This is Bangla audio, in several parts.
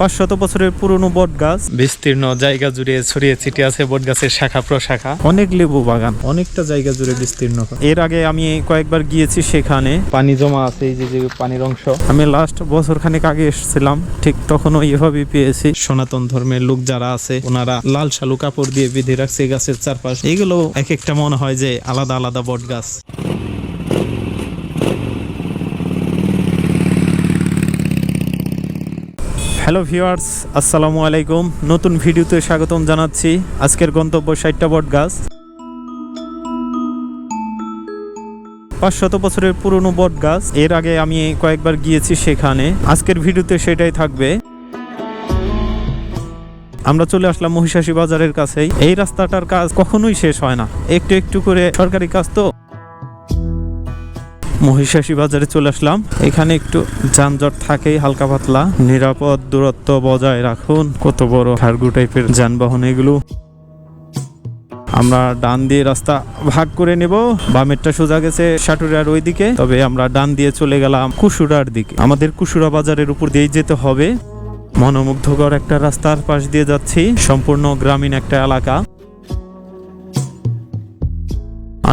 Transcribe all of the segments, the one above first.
পাঁচশত বছরের পুরনো বট গাছ বিস্তীর্ণ জায়গা জুড়ে ছড়িয়ে ছিটিয়ে আছে বট গাছের শাখা প্রশাখা। অনেক লেবু বাগান। অনেকটা জায়গা জুড়ে বিস্তীর্ণ। এর আগে আমি কয়েকবার গিয়েছি সেখানে। পানি জমা আছে এই যে যে পানির অংশ। আমি লাস্ট বছর খানেক আগে এসেছিলাম ঠিক তখনও এভাবেই পেয়েছি। সনাতন ধর্মের লোক যারা আছে ওনারা লাল শালু কাপড় দিয়ে বেঁধে রাখছে গাছের চারপাশ। এগুলো এক একটা মনে হয় যে আলাদা আলাদা বট গাছ হ্যালো ভিউয়ার্স, আসসালামু আলাইকুম। নতুন ভিডিওতে স্বাগতম জানাচ্ছি। আজকের গন্তব্য ষাটটা বট গাছ। পাঁচশত বছরের পুরনো বট গাছ। এর আগে আমি কয়েকবার গিয়েছি সেখানে। আজকের ভিডিওতে সেটাই থাকবে। আমরা চলে আসলাম মহিষাসী বাজারের কাছেই। এই রাস্তাটার কাজ কখনোই শেষ হয় না। একটু একটু করে সরকারি কাজ তো। মহিষাসী বাজারে চলে আসলাম। এখানে একটু যানজট থাকেই, হালকা পাতলা। নিরাপদ দূরত্ব বজায় রাখুন। কত বড় হারগু টাইপের যানবাহন এগুলো। আমরা ডান দিয়ে রাস্তা ভাগ করে নেব। বামেরটা সোজা গেছে সাটুরিয়ার ওই দিকে তবে আমরা ডান দিয়ে চলে গেলাম কুসুরার দিকে। আমাদের কুসুরা বাজারের উপর দিয়েই যেতে হবে। মনোমুগ্ধকর একটা রাস্তার পাশ দিয়ে যাচ্ছি। সম্পূর্ণ গ্রামীণ একটা এলাকা।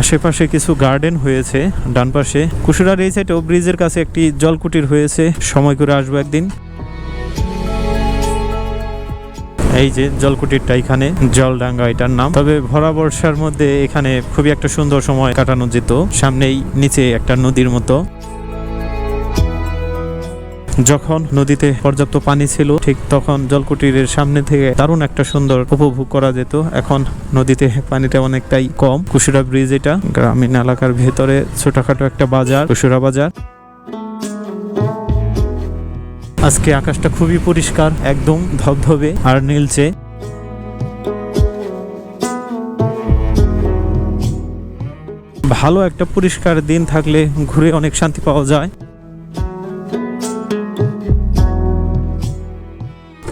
আশেপাশে কিছু গার্ডেন হয়েছে, ডান পাশে। কুশুরার এই সাইডেও ব্রিজের কাছে একটি জলকুটির হয়েছে। সময় করে আসব একদিন। এই যে জলকুটিরটা এখানে, জলডাঙ্গা এটার নাম। তবে ভরা বর্ষার মধ্যে এখানে খুবই একটা সুন্দর সময় কাটানো যেত। সামনেই নিচে একটা নদীর মতো। যখন নদীতে পর্যাপ্ত পানি ছিল, ঠিক তখন জলকুটিরের সামনে থেকে দারুণ একটা সুন্দর উপভোগ করা যেত। এখন নদীতে পানিটা অনেকটাই কম। কুশুরা ব্রিজ এটা, গ্রামীণ এলাকার ভেতরে ছোটখাটো একটা বাজার, কুশুরা বাজার। আজকে আকাশটা খুবই পরিষ্কার, একদম ধবধবে আর নীলচে। ভালো একটা পরিষ্কার দিন থাকলে ঘুরে অনেক শান্তি পাওয়া যায়।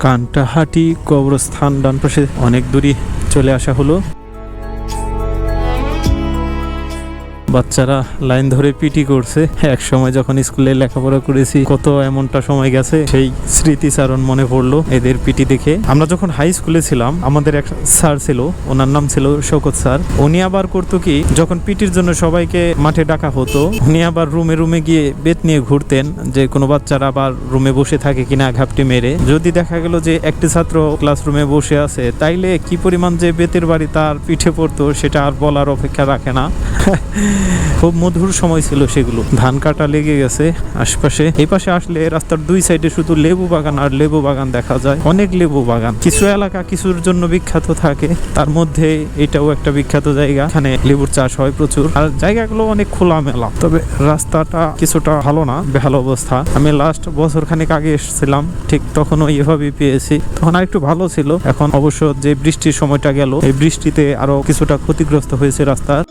কান্টাহাটি কবরস্থান ডান পাশে অনেক দূরই চলে আসা হলো। বাচ্চারা লাইন ধরে পিটি করছে। এক সময় যখন স্কুলে লেখাপড়া করেছি, কত এমনটা সময় গেছে, সেই স্মৃতিচারণ মনে পড়ল এদের পিটি দেখে। আমরা যখন হাই স্কুলে ছিলাম, আমাদের এক স্যার ছিল, ওনার নাম ছিল শৌকত স্যার। উনি আবার করতো কি, যখন পিটির জন্য সবাইকে মাঠে ডাকা হতো, উনি আবার রুমে রুমে গিয়ে বেত নিয়ে ঘুরতেন যে কোনো বাচ্চারা আবার রুমে বসে থাকে কিনা ঘাপটি মেরে। যদি দেখা গেল যে একটি ছাত্র ক্লাসরুমে বসে আছে, তাইলে কি পরিমাণ যে বেতের বাড়ি তার পিঠে পড়তো, সেটা আর বলার অপেক্ষা রাখে না। খুব মধুর সময় ছিল সেগুলো। ধান কাটা লেগে গেছে আশপাশে। এই পাশে আসলে রাস্তার দুই সাইডে শুধু লেবু বাগান আর লেবু বাগান দেখা যায়। অনেক লেবু বাগান। কিছু এলাকা কিছুর জন্য বিখ্যাত থাকে। তার মধ্যে এটাও একটা বিখ্যাত জায়গা। এখানে লেবুর চাষ হয় প্রচুর। আর জায়গাগুলো অনেক খোলামেলা। তবে রাস্তাটা কিছুটা ভালো না। বেহাল অবস্থা। আমি লাস্ট বছর খানেক আগে এসেছিলাম। ঠিক তখনও এভাবেই পেয়েছি। তখন আর একটু ভালো ছিল। এখন অবশ্য যে বৃষ্টির সময়টা গেল, এই বৃষ্টিতে আরও কিছুটা ক্ষতিগ্রস্ত হয়েছে রাস্তা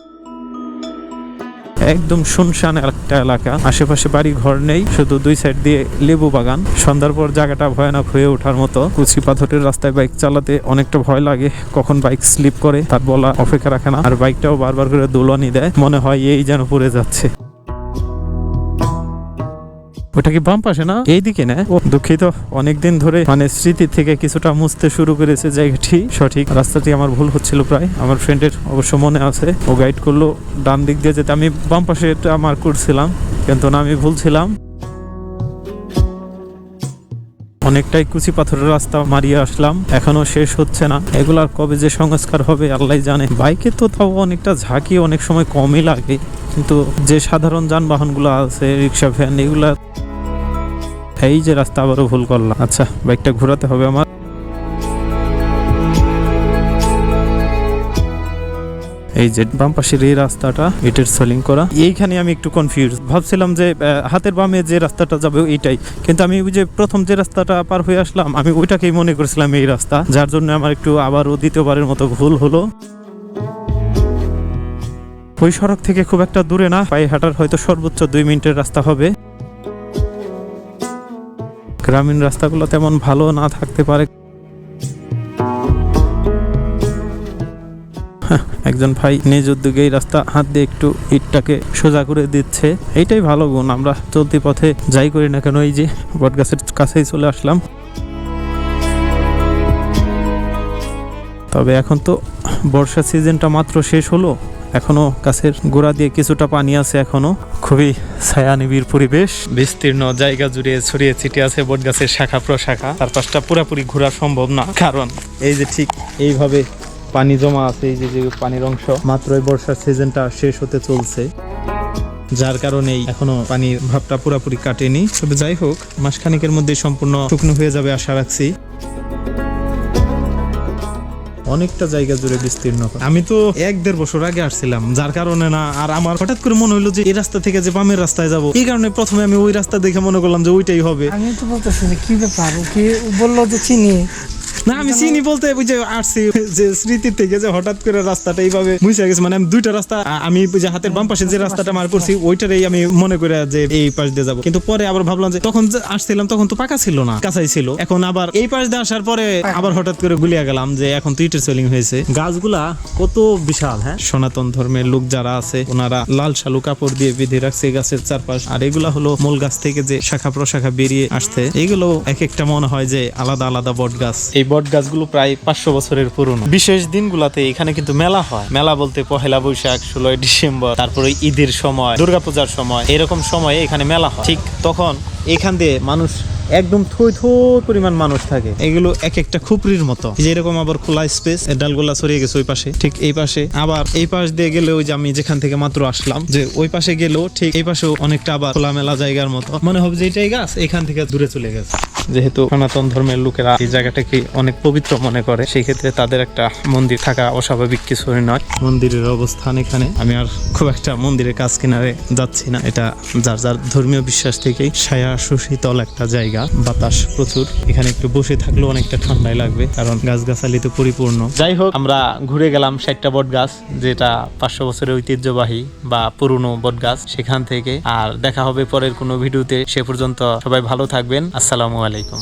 একদম শুনশান একটা এলাকা। আশেপাশে বাড়ি ঘর নেই, শুধু দুই সাইড দিয়ে লেবু বাগান। সন্ধ্যার পর জায়গাটা ভয়ানক হয়ে ওঠার মতো। কুচি পাথরের রাস্তায় বাইক চালাতে অনেকটা ভয় লাগে, কখন বাইক স্লিপ করে, তার বলা অপেক্ষা রাখে না। আর বাইকটাও বারবার করে দোলানি দেয়, মনে হয় এই যেন পড়ে যাচ্ছে। ওটা কি বাম পাশে না? এইদিকে না। ও দুঃখিত। অনেকদিন ধরে মানে স্মৃতি থেকে কিছুটা মুছতে শুরু করেছে জায়গাটি। সঠিক। রাস্তাটি আমার ভুল হচ্ছিল প্রায়। আমার ফ্রেন্ডের অবশ্য মনে আছে। ও গাইড করল ডান দিক দিয়ে যেতে। আমি বাম পাশে এটা আমার করছিলাম। কিন্তু না, আমি ভুল ছিলাম। অনেকটাই কুচি পাথরের রাস্তা মারিয়ে আসলাম। এখনও শেষ হচ্ছে না। এগুলার কবে যে সংস্কার হবে আল্লাহ জানে। বাইকে তো তাও অনেকটা ঝাঁকি অনেক সময় কমই লাগে। কিন্তু যে সাধারণ যানবাহনগুলো আছে, রিক্সা, ভ্যান, এগুলা এই যে রাস্তা আবারও ভুল করলাম। আচ্ছা বাইকটা ঘোরাতে হবে আমার। এই যে বাম পাশের এই রাস্তাটা, এটার সেলিং করা। এইখানে আমি একটু কনফিউজ ভাবছিলাম যে হাতের বামে যে রাস্তাটা যাবে এইটাই কিন্তু আমি ওই যে প্রথম যে রাস্তাটা পার হয়ে আসলাম, আমি ওইটাকেই মনে করেছিলাম এই রাস্তা। যার জন্য আমার একটু আবারও দ্বিতীয়বারের মতো ভুল হলো। ওই সড়ক থেকে খুব একটা দূরে না, পায়ে হাঁটার হয়তো সর্বোচ্চ দুই মিনিটের রাস্তা হবে। গ্রামীণ রাস্তাগুলো তেমন ভালো না থাকতে পারে। হ্যাঁ, একজন ভাই নিজ উদ্যোগেই রাস্তা হাত দিয়ে একটু ইটটাকে সোজা করে দিচ্ছে। এইটাই ভালো গুণ, আমরা চলতি পথে যাই করি না কেন, এই যে বটগাছের কাছেই চলে আসলাম। তবে এখন তো বর্ষা সিজনটা মাত্র শেষ হলো। এখনও গাছের গোড়া দিয়ে কিছুটা পানি আছে এখনও। খুবই ছায়ানিবিড় পরিবেশ। বিস্তীর্ণ জায়গা জুড়ে ছড়িয়ে ছিটিয়ে আছে বট গাছের শাখা প্রশাখা। চারপাশটা পুরাপুরি ঘোরা সম্ভব না। কারণ এই যে ঠিক এইভাবে পানি জমা আছে, এই যে যে পানির অংশ মাত্র বর্ষার সিজনটা শেষ হতে চলছে। যার কারণেই এখনও পানির ভাবটা পুরাপুরি কাটেনি। তবে যাই হোক, মাসখানেকের মধ্যে সম্পূর্ণ শুকনো হয়ে যাবে আশা রাখছি। অনেকটা জায়গা জুড়ে বিস্তীর্ণ আমি তো এক দেড় বছর আগে আসছিলাম যার কারণে না আর আমার হঠাৎ করে মনে হলো যে এই রাস্তা থেকে যে বামের রাস্তায় যাব এই কারণে প্রথমে আমি ওই রাস্তা দেখে মনে করলাম যে ওইটাই হবে। আমি তো বলতেছি যে কি ব্যাপার? কি বলল যে চিনি? না আমি চিনি বলতে ওই যে আসছি যে স্মৃতি থেকে যে হঠাৎ করে রাস্তাটা এইভাবে মুছে গেছে মানে আমি দুইটা রাস্তা আমি যে হাতের বাম পাশে যে রাস্তাটা মার করছি ওইটারই আমি মনে করে যে এই পাশ দিয়ে যাব। কিন্তু পরে আবার ভাবলাম যে তখন যে আসছিলাম তখন তো পাকা ছিল না কাঁচাই ছিল। এখন আবার এই পাশ দিয়ে আসার পরে আবার হঠাৎ করে গুলিয়া গেলাম যে এখন তো ইটের সেলিং হয়েছে। গাছগুলা কত বিশাল হ্যাঁ? সনাতন ধর্মের লোক যারা আছে ওনারা লাল শালু কাপড় দিয়ে বেঁধে রাখছে গাছের চারপাশ। আর এগুলা হলো মূল গাছ থেকে যে শাখা প্রশাখা বেরিয়ে আসছে। এগুলো এক একটা মনে হয় যে আলাদা আলাদা বট গাছ এই বট গাছগুলো প্রায় পাঁচশো বছরের পুরনো। বিশেষ দিনগুলাতে এখানে কিন্তু মেলা হয়। মেলা বলতে পহেলা বৈশাখ, ষোলোই ডিসেম্বর, তারপরে ঈদের সময়, দুর্গাপূজার সময়, এরকম সময়ে এখানে মেলা হয়। ঠিক তখন এখান দিয়ে মানুষ একদম থই থই পরিমাণ মানুষ থাকে। এগুলো এক একটা খুপরির মতো। এই যে এরকম আবার খোলা স্পেস ডালগোলা ছড়িয়ে গেছে ওই পাশে। ঠিক এই পাশে। আবার এই পাশ দিয়ে গেলে ওই যে আমি যেখান থেকে মাত্র আসলাম, যে ওই পাশে গেলেও ঠিক এই পাশেও অনেকটা আবার খোলামেলা জায়গার মতো। মনে হবে যে এটাই গাছ, এখান থেকে দূরে চলে গেছে। যেহেতু সনাতন ধর্মের লোকেরা এই জায়গাটাকে অনেক পবিত্র মনে করে, সেই ক্ষেত্রে তাদের একটা মন্দির থাকা অস্বাভাবিক কিছুই নয়। মন্দিরের অবস্থান এখানে। আমি আর খুব একটা মন্দিরের কাজ কিনারে যাচ্ছি না। এটা যার যার ধর্মীয় বিশ্বাস থেকেই ছায়া সুশীতল একটা জায়গা। বাতাস প্রচুর। এখানে একটু বসে থাকলেও অনেকটা ঠান্ডাই লাগবে, কারণ গাছগাছালি তো পরিপূর্ণ। যাই হোক, আমরা ঘুরে গেলাম ষাটটা বট গাছ, যেটা পাঁচশো বছরের ঐতিহ্যবাহী বা পুরনো বট গাছ সেখান থেকে। আর দেখা হবে পরের কোনো ভিডিওতে। সে পর্যন্ত সবাই ভালো থাকবেন। আসসালামু আলাইকুম।